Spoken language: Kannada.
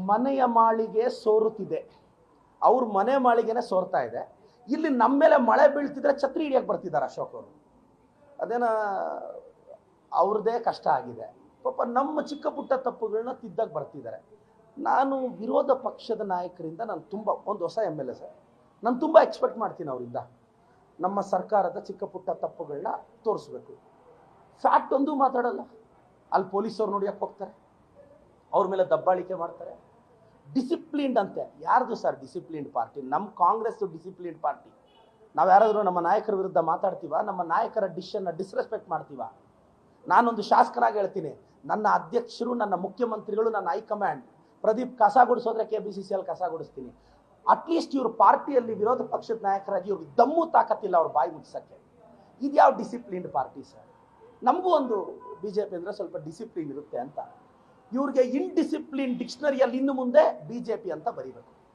ಮನೆಯ ಮಾಳಿಗೆ ಸೋರುತ್ತಿದೆ. ಅವ್ರ ಮನೆ ಮಾಳಿಗೆನೆ ಸೋರ್ತಾ ಇದೆ. ಇಲ್ಲಿ ನಮ್ಮ ಮೇಲೆ ಮಳೆ ಬೀಳ್ತಿದ್ರೆ ಛತ್ರಿ ಹಿಡಿಯಕ್ಕೆ ಬರ್ತಿದ್ದಾರೆ ಅಶೋಕ್ ಅವರು. ಅದೇನ ಅವ್ರದ್ದೇ ಕಷ್ಟ ಆಗಿದೆ. ಪಾಪ ನಮ್ಮ ಚಿಕ್ಕ ಪುಟ್ಟ ತಪ್ಪುಗಳನ್ನ ತಿದ್ದಕ್ಕೆ ಬರ್ತಿದ್ದಾರೆ. ನಾನು ವಿರೋಧ ಪಕ್ಷದ ನಾಯಕರಿಂದ ನಾನು ತುಂಬ, ಒಂದು ಹೊಸ ಎಂ ಎಲ್ ಎ ಸರ್. ನಾನು ತುಂಬ ಎಕ್ಸ್ಪೆಕ್ಟ್ ಮಾಡ್ತೀನಿ ಅವರಿಂದ. ನಮ್ಮ ಸರ್ಕಾರದ ಚಿಕ್ಕ ಪುಟ್ಟ ತಪ್ಪುಗಳನ್ನ ತೋರಿಸ್ಬೇಕು. ಫ್ಯಾಕ್ಟ್ ಒಂದು ಮಾತಾಡಲ್ಲ. ಅಲ್ಲಿ ಪೊಲೀಸವ್ರು ನೋಡಿಯಕ್ಕೆ ಹೋಗ್ತಾರೆ? ಅವ್ರ ಮೇಲೆ ದಬ್ಬಾಳಿಕೆ ಮಾಡ್ತಾರೆ. ಡಿಸಿಪ್ಲಿನ್ಡ್ ಅಂತೆ. ಯಾರ್ದು ಸರ್ ಡಿಸಿಪ್ಲಿನ್ಡ್ ಪಾರ್ಟಿ? ನಮ್ಮ ಕಾಂಗ್ರೆಸ್ ಡಿಸಿಪ್ಲಿನ್ಡ್ ಪಾರ್ಟಿ. ನಾವು ಯಾರಾದರೂ ನಮ್ಮ ನಾಯಕರ ವಿರುದ್ಧ ಮಾತಾಡ್ತೀವ? ನಮ್ಮ ನಾಯಕರ ಡಿಶನ್ನು ಡಿಸ್ರೆಸ್ಪೆಕ್ಟ್ ಮಾಡ್ತೀವ? ನಾನೊಂದು ಶಾಸಕನಾಗಿ ಹೇಳ್ತೀನಿ. ನನ್ನ ಅಧ್ಯಕ್ಷರು, ನನ್ನ ಮುಖ್ಯಮಂತ್ರಿಗಳು, ನನ್ನ ಹೈಕಮಾಂಡ್. ಪ್ರದೀಪ್ ಕಸ ಗುಡಿಸೋದ್ರೆ ಕೆ ಬಿ ಸಿ ಸಿ ಅಲ್ಲಿ ಕಸ ಗುಡಿಸ್ತೀನಿ. ಅಟ್ಲೀಸ್ಟ್ ಇವ್ರ ಪಾರ್ಟಿಯಲ್ಲಿ ವಿರೋಧ ಪಕ್ಷದ ನಾಯಕರಾಗಿ ಇವ್ರಿಗೆ ದಮ್ಮು ತಾಕತ್ತಿಲ್ಲ ಅವ್ರ ಬಾಯಿ ಮುಚ್ಚಕ್ಕೆ ಇದ್ಯಾವ ಡಿಸಿಪ್ಲಿನ್ಡ್ ಪಾರ್ಟಿ ಸರ್? ನಮಗೂ ಒಂದು ಬಿ ಜೆ ಪಿ ಅಂದರೆ ಸ್ವಲ್ಪ ಡಿಸಿಪ್ಲಿನ್ ಇರುತ್ತೆ ಅಂತ. ಇವ್ರಿಗೆ ಇನ್ಡಿಸಿಪ್ಲಿನ್ ಡಿಕ್ಷನರಿಯಲ್ಲಿ ಇನ್ನು ಮುಂದೆ ಬಿ ಜೆ ಪಿ ಅಂತ ಬರೀಬೇಕು.